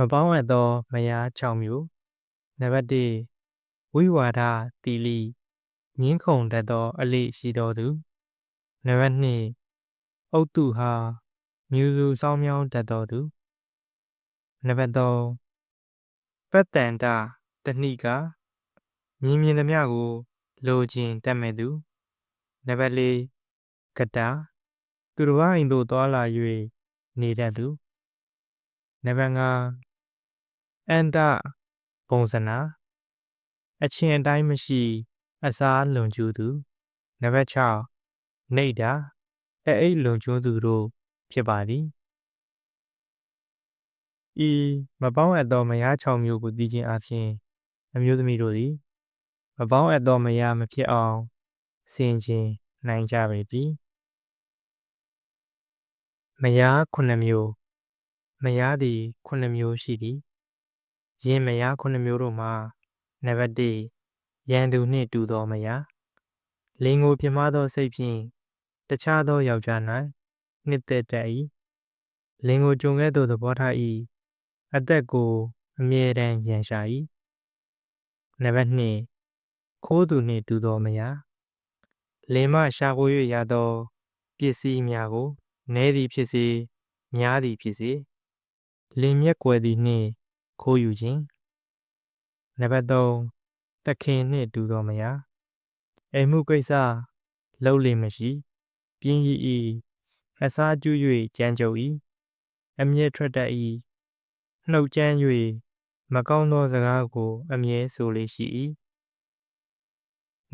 မပေါင်းအပ်သောမယား6မျိုးနံပါတ်1ဝိဝါဒတီလီငင်းခုန်တတ်သော အလေးရှိတော်သူနံပါတ်2အုတ်တုဟာမြူစုစောင်းမြောင်းတတ်တော်သူနံပါတ်3ပတ္တန်တာတဏိကမြင်မြင်သမျှကို လိုချင်တတ်မဲ့သူနံပါတ်4ကတာသူတော်အိမ်သို့သွာလာ၍နေတတ်သူနံပါတ်5 အန္တပုံစနာအချင်းအတိုင်းမရှိ အစားလွန်ကျူးသူနံပါတ်6နေတာအအိတ်လွန်ကျူးသူတို့ဖြစ်ပါသည်ဤမပေါင်းအပ်သောမယား6မျိုးကိုသိခြင်းအပြင်အမျိုးသမီးတို့သည်မပေါင်းအပ်သောမယားမဖြစ်အောင်စင်ကျင်နိုင်ကြပေပြီမယား9မျိုးမယားသည်9မျိုးရှိသည် ယင်းမယား9မျိုးတို့မှာနံပါတ်1ရန်သူနှင့်တူသောမယားလင်ကိုပြမသောစိတ်ဖြင့်တခြားသောယောက်ျား၌နှစ်သက်တတ်၏လင်ကိုကြုံခဲ့သောသဘောထား၏အသက်ကိုအမြဲတမ်းရန်ရှာ၏နံပါတ်2ခိုးသူနှင့်တူသောမယားလင်မှရှာကို၍ရသောပစ္စည်းများကိုနည်းသည်ဖြစ်စေများသည်ဖြစ်စေလင်မျက်ွယ်သည်နှင့် ခိုးယူခြင်းနံပါတ်3တခင်နှင့်တူသောမယားအိမ်မှုကိစ္စလှုပ်လင်မရှိပြင်းရည်ဤအစားကျူး၍ကြမ်းကြုတ်၏အမျက်ထွက်တတ်၏နှုတ်ကြမ်း၍မကောင်းသောစကားကို အမြဲဆိုလေရှိ၏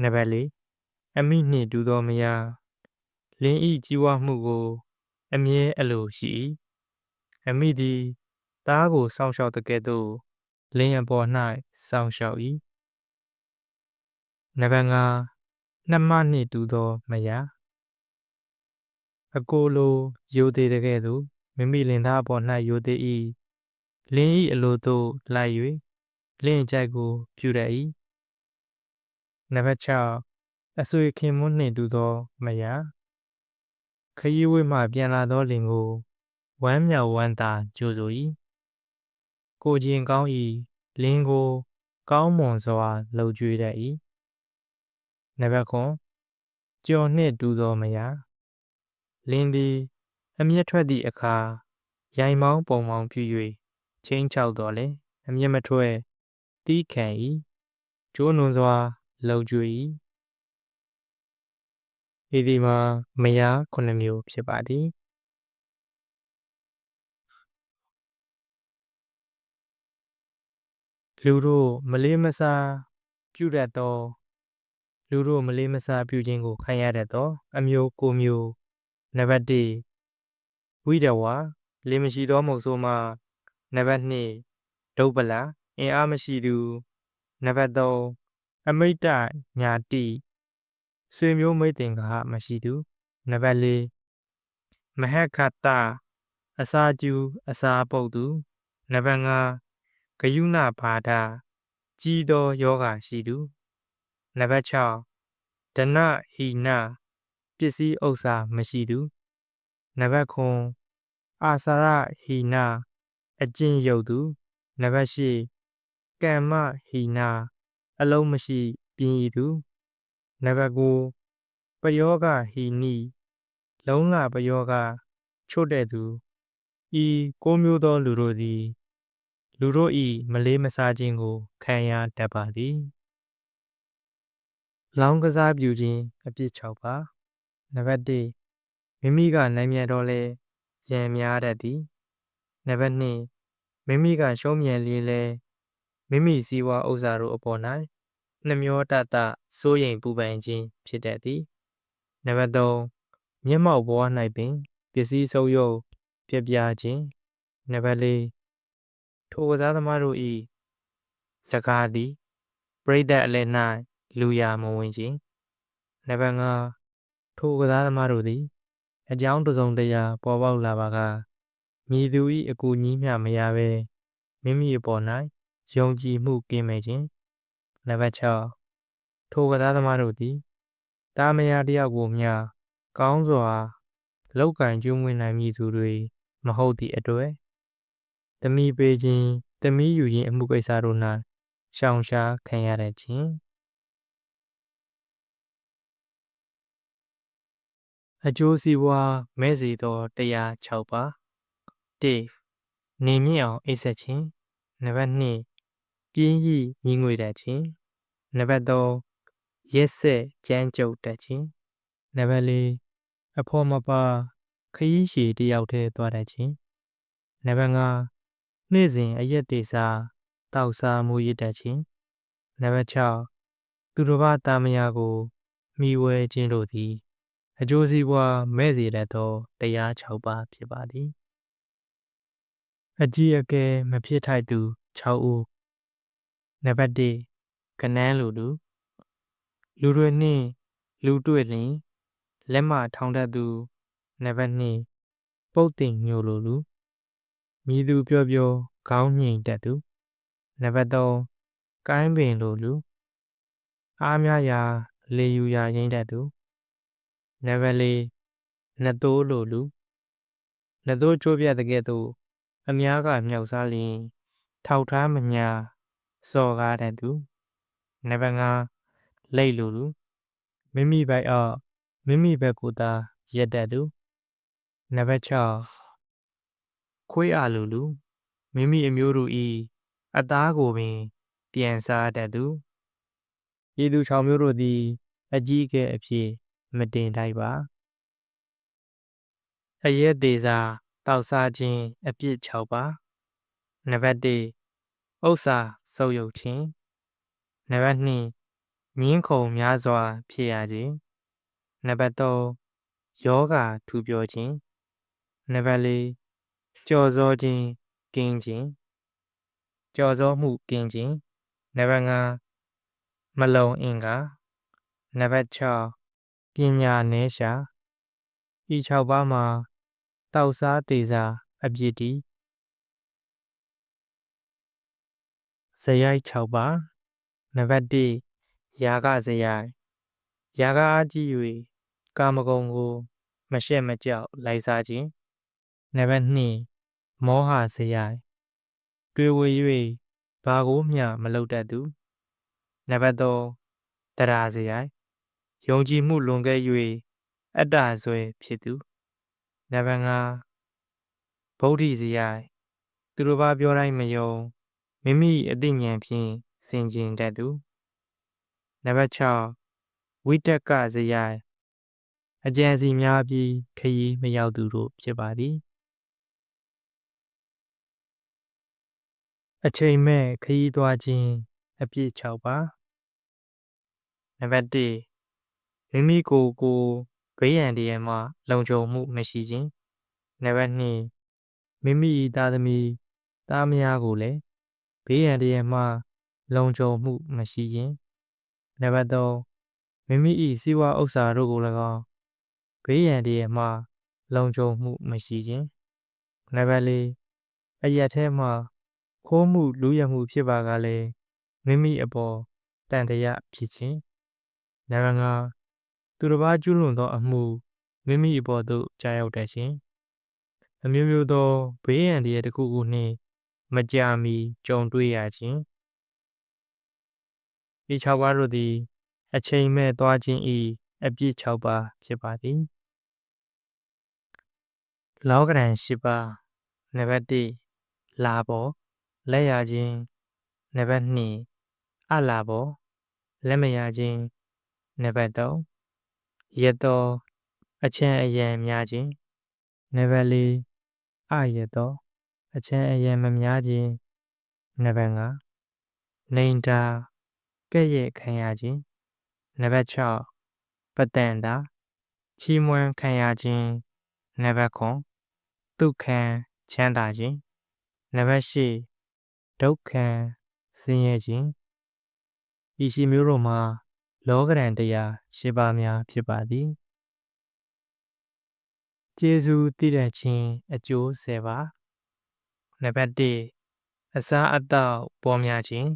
နံပါတ်4အမိနှင့်တူသောမယားလင်းဤကြီးဝါမှုကို အမြဲအလိုရှိ၏အမိသည် သားကိုစောင့်ရှောက်တဲ့ကဲ့သို့လင်းအပေါ်၌စောင့်ရှောက်၏နံပါတ်5နှမနှင့်တူသောမယားအကိုလိုယိုသေးတဲ့ကဲ့သို့မိမိလင်သားအပေါ်၌ယိုသေး၏လင်း၏အလိုသို့လိုက်၍လင်းကြိုက်ကိုပြုတတ်၏နံပါတ်6အဆွေခင်မွန်းနှင့်တူသောမယားခရီးဝေးမှပြန်လာသောလင်ကိုဝမ်းမြောက်ဝမ်းသာကြိုဆို၏ ကိုကျင်ကောင်း၏လင်းကို ကောင်းမွန်စွာလှုပ်ကြွေးတတ်၏နံပါတ်9ကြော်နှင့်တူသောမယားလင်းသည် အမျက်ထွက်သည့်အခါရိုင်မောင်းပုံမောင်းပြု၍ချင်းချောက်တော်လဲအမျက်မထွက်တီးခံ၏ကျိုးနွန်စွာလှုပ်ကြွေး၏ဤဒီမှာမယား9မျိုးဖြစ်ပါသည် လူတို့မလေးမစားပြုတတ်သောလူတို့မလေးမစားပြုခြင်းကိုခံရတတ်သော အမျိုးကိုမျိုးနံပါတ်1ဝိဒဝါလေးမရှိသောမုတ်ဆိုးမှာနံပါတ်2ဒုပ္ပလာအင်အားမရှိသူနံပါတ်3အမိတ်တညာတိဆွေမျိုးမိတ်တင်ကမရှိသူနံပါတ်4မဟက္ခတအစာကျူအစာပုတ်သူနံပါတ်5ဂ ယုဏဘာဒကြီးသောယောဂရှိသူနံပါတ်6ဒနဟိနပစ္စည်းဥစ္စာမရှိသူနံပါတ်9အာစာရဟိနအကျင့်ရုပ်သူနံပါတ်10ကမ္မဟိနအလုံးမရှိပြင်းရည်သူနံပါတ်9ပယောဂဟိနိလုံးလပယောဂချို့တဲ့သူဤကိုမျိုးသောလူတို့သည် လူတို့၏မလေးမစားခြင်းကို ခံရတတ်ပါသည်။လောင်းကစားပြုခြင်းအပြစ်၆ပါ။နံပါတ်၁မိမိကနိုင်မြတ်တော့လဲရံများတတ်သည်။နံပါတ်2မိမိကရှုံးမြန်လေးလဲမိမိစည်းဝါဥစ္စာတို့အပေါ်၌နှမျောတတစိုးရိမ်ပူပန်ခြင်းဖြစ်တတ်သည်။နံပါတ်3မျက်မှောက်ဘဝ၌ပင်ပစ္စည်းဆုံးယုတ်ပြပြခြင်းနံပါတ်4 ထိုကစားသမားတို့၏စကားသည်ပရိသတ်အလယ်၌လူရာမဝင်ခြင်းနံပါတ်5ထိုကစားသမားတို့သည် အကြောင်းတစုံတရာပေါ်ပေါက်လာပါကမြည်သူ၏အကူကြီးမျှမရဘဲမိမိအပေါ်၌ယုံကြည်မှုကင်းမဲ့ခြင်းနံပါတ်6ထိုကစားသမားတို့သည်တာမယာတယောက်ကိုမျှကောင်းစွာလောက်ကင်ကျွေးမွေးနိုင်မည်သူတွေမဟုတ်သည့်အတွက်တ သမီးပေးခြင်းသမီးယူခြင်းအမှုကိစ္စတို့၌ရှောင်ရှားခံရတဲ့ခြင်းအကျိုးစီးပွားမဲ့စီသောတရား6ပါ1နေမြင့်အောင်အိပ်ဆက်ခြင်းနံပါတ်2ပြင်းရည်ညီငွေတတ်ခြင်းနံပါတ်3ရက်ဆက်ကြမ်းကြုတ်တတ်ခြင်းနံပါတ်4အဖို့မပါခရီးရှည်တယောက်တည်းသွားတတ်ခြင်းနံပါတ်5 နေ့စဉ်အရက်သေးစားတောက်စားမှုရတတ်ခြင်းနံပါတ်6သူတစ်ပါးတာမယာကိုမိဝဲခြင်းတို့သည် အကျိုးစီးပွားမဲ့စေတတ်သောတရား6ပါးဖြစ်ပါသည်အကြီးအကဲမဖြစ်ထိုက်သူ6ဦးနံပါတ်1ကနန်းလူလူလူတွေနှင့်လူတွေ့လျင်လက်မထောင်တတ်သူနံပါတ်2ပုတ်တင်ညိုလိုလူ မြည်သူပြောပြောခေါင်းငိမ်တတ်သူနံပါတ်3ကိုင်းပင်လိုလူအားများရာလေယူရာရင်းတတ်သူနံပါတ်4နှစ်သိုးလိုလူနှစ်သိုးချိုးပြတဲ့ကဲ့သို့အများကမြောက်စားလျင် ထောက်ထားမညာစော်ကားတတ်သူနံပါတ်5လိတ်လိုလူမိမိဘက်အောက်မိမိဘက်ကိုသာရက်တတ်သူနံပါတ်6 ခွေးအားလိုလူမိမိအမျိုးတို့ဤအသားကိုပင် ပြန်စားတတ်သူဤသူ6မျိုးတို့သည် အကြီးအကဲအဖြစ်မတင်ထိုက်ပါအရက်သေးစာတောက်စားခြင်းအပြစ်6ပါနံပါတ်1ဥစ္စာဆုပ်ယုပ်ခြင်းနံပါတ်2မြင်းခုံများစွာ ဖြစ်ရခြင်းနံပါတ်3ယောဂထူပြောခြင်းနံပါတ်4 ကြော်စောခြင်းကင်းခြင်းကြော်စောမှုကင်းခြင်းနံပါတ်5မလုံအင်္ဂါနံပါတ်6ပညာနည်းရှာဤ6ပါးမှာတောက်စားသေးစားအပြစ်တီဇယိုက်6ပါးနံပါတ်1ယာကဇယိုက်ယာကအားကြီး၍ကာမဂုဏ်ကို မရှက်မကြောက်လိုက်စားခြင်းနံပါတ်2 မောဟဇယိုက်တွေ့ဝေ၍ဘာကိုမျှမလုပ်တတ်သူနံပါတ်3တရားဇယိုက်ယုံကြည်မှုလွန်ကဲ၍အတ္တဆွဲဖြစ်သူနံပါတ်5ဗုဒ္ဓဇယိုက်သူတို့ဘာပြောတိုင်းမယုံမိမိအသိဉာဏ်ဖြင့်စင်ကြင်တတ်သူနံပါတ်6ဝိတက်ကဇယိုက်အကြံစီများပြီးခရီးမရောက်သူတို့ဖြစ်ပါသည် အချိန်မဲ့ခရီးသွားခြင်းအပြည့်6ပါနံပါတ်1မိမိကိုယ်ကိုဂိယံတရမှာလုံခြုံမှုမရှိခြင်းနံပါတ်2မိမိ၏သားသမီးသားမယားကိုလည်းဘေးရန်တရမှလုံခြုံမှုမရှိခြင်းနံပါတ်3မိမိ၏စီးပွားဥစ္စာတို့ကို၎င်းဘေးရန်တရမှလုံခြုံမှုမရှိခြင်းနံပါတ်4အရက်ထဲမှ ခိုးမှုလူရမှုဖြစ်ပါကလည်းမိမိအပေါ်တန်တရားဖြစ်ခြင်းနံပါတ်5သူတစ်ပါးကျူးလွန်သောအမှုမိမိအပေါ်သို့ကြားရောက်တတ်ခြင်းအမျိုးမျိုးသောဘေးရန်တရတစ်ခုခုနှင့်မကြာမီကြုံတွေ့ရခြင်းဤ6ပါးတို့သည် အချိန်မဲ့သွားခြင်းဤအပြည့်6ပါးဖြစ်ပါသည်လောကရန်10ပါးနံပါတ်1လာပေါ် လက်ရခြင်းနံပါတ်2အလာပေါ်လက်မရခြင်းနံပါတ်3ရတော်အချမ်းအယံများခြင်းနံပါတ်4အရတော်အချမ်းအယံမများခြင်းနံပါတ်5နိုင်တာကဲ့ရဲ့ခံရခြင်းနံပါတ်6ပတန်တာချီးမွမ်းခံရခြင်းနံပါတ်9ဒုက္ခံချမ်းသာခြင်းနံပါတ်10 ဒုက္ခံဆင်းရဲခြင်းဤရှိမျိုးတို့မှာ လောကရန်တရားရှင်းပါများဖြစ်ပါသည်ကျေးဇူးတည်တဲ့ခြင်းအကျိုး၁၀ပါနံပါတ်1အစားအသောက်ပေါ်များခြင်း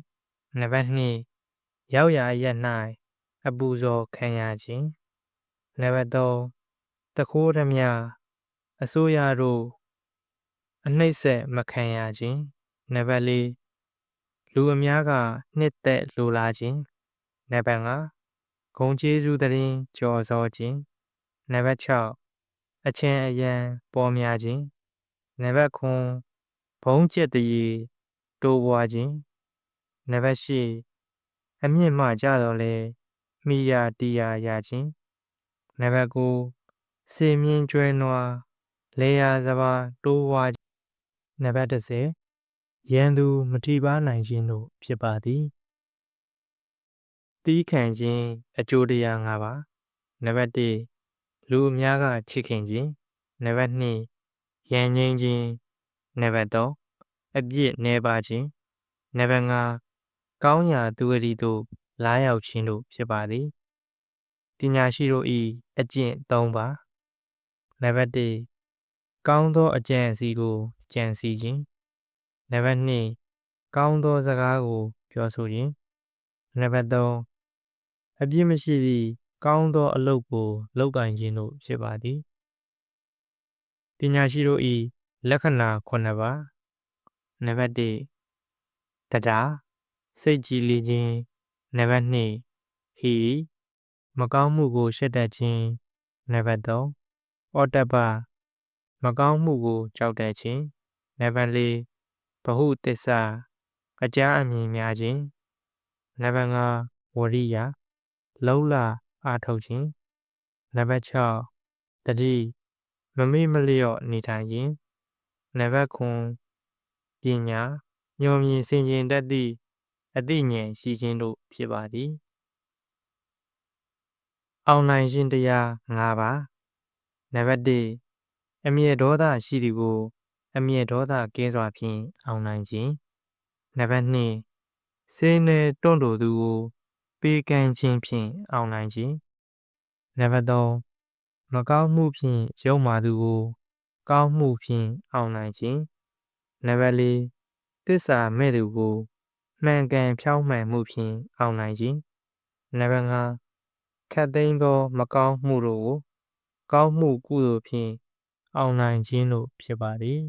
နံပါတ်2ရောက်ရာရက်၌အပူဇော်ခံရခြင်းနံပါတ်3တခိုးရမြအစိုးရတို့အနှိမ့်ဆက်မခံရခြင်း နံပါတ်၄လူအများကနှစ်သက်လိုလားခြင်းနံပါတ်5ဂုံကျေးဇူးသတင်းကြော်စောခြင်းနံပါတ်6အချင်းအယံပေါ်များခြင်းနံပါတ်9ဘုံကျက်တရေတိုးပွားခြင်းနံပါတ်10အမြင့်မှကြတော့လဲမိယာတီယာရခြင်းနံပါတ်9စေမြင့်ကျွဲနွားလေယာစပါတိုးဝါနံပါတ်30 ရန်သူမထိပါနိုင်ခြင်းတို့ဖြစ်ပါသည်တီးခံခြင်းအကျိုးတရား၅ပါးနံပါတ်1လူအများကချစ်ခင်ခြင်းနံပါတ်2ရန်ငိမ့်ခြင်းနံပါတ်3အပြစ်နှဲပါခြင်းနံပါတ်5ကောင်းရာသူအရီတို့လာရောက်ခြင်းတို့ဖြစ်ပါသည်ပညာရှိတို့၏အကျင့်၃ပါးနံပါတ်1ကောင်းသောအကြံအစီကိုကြံစီခြင်း နံပါတ်2ကောင်းသောစကားကိုပြောဆိုခြင်းနံပါတ်3အပြစ်မရှိသည့်ကောင်းသောအလုပ်ကိုလုပ်ကိုင်ခြင်းတို့ဖြစ်ပါသည်ပညာရှိတို့၏လက္ခဏာ9ပါးနံပါတ်1တရားစိတ်ကြည်လင်ခြင်းနံပါတ်2ဟီမကောင်းမှုကိုရှက်တတ်ခြင်းနံပါတ်3အော်တပမကောင်းမှုကိုကြောက်တတ်ခြင်းနံပါတ် 4ဘဟုတစ္ဆာအကြအမြင်များခြင်းနံပါတ်5ဝရိယလုံလအားထုတ်ခြင်းနံပါတ်6တတိမမေ့မလျော့နေထိုင်ခြင်းနံပါတ်9ပညာညွန်မြင်စင်ကြင်တတ်သည့်အသိဉာဏ်ရှိခြင်းတို့ဖြစ်ပါသည်အောင်နိုင်ခြင်းတရား၅ပါးနံပါတ်1အမြဲဒေါသရှိသည်ကို အမြဲဒေါသကင်းစွာဖြင့်အောင်နိုင်ခြင်းနံပါတ်2စေနေတွန့်တိုသူကိုပေးကမ်းခြင်းဖြင့်အောင်နိုင်ခြင်းနံပါတ်3မကောင်းမှုဖြင့်ရုံမာသူကိုကောင်းမှုဖြင့်အောင်နိုင်ခြင်းနံပါတ်4သစ္စာမဲ့သူကိုမှန်ကန်ဖြောင်းမှန်မှုဖြင့်အောင်နိုင်ခြင်းနံပါတ်5ခတ်သိမ်းသော မကောင်းမှုတို့ကိုကောင်းမှုကုသိုလ်ဖြင့်အောင်နိုင်ခြင်းတို့ဖြစ်ပါသည်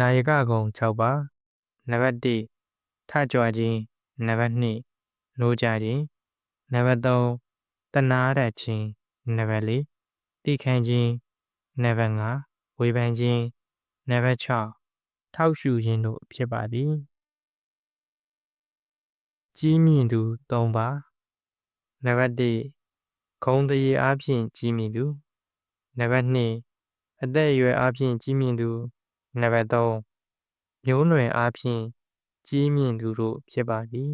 နာယကကုံ6ပါးနံပါတ်1ထကြွခြင်းနံပါတ်2နိုးကြခြင်းနံပါတ်3တနာရခြင်းနံပါတ်4တိခံခြင်းနံပါတ်5ဝေဖန်ခြင်းနံပါတ်6ထောက်ရှုခြင်းတို့ဖြစ်ပါသည်ကြီးမြင့်သူ၃ပါးနံပါတ်1ခုံတရေအားဖြင့်ကြီးမြင့်သူနံပါတ်2အသက်အရွယ်အားဖြင့်ကြီးမြင့်သူ နံပါတ်3မျိုးနွယ်အားဖြင့်ကြီးမြင့်သူတို့ဖြစ်ပါသည်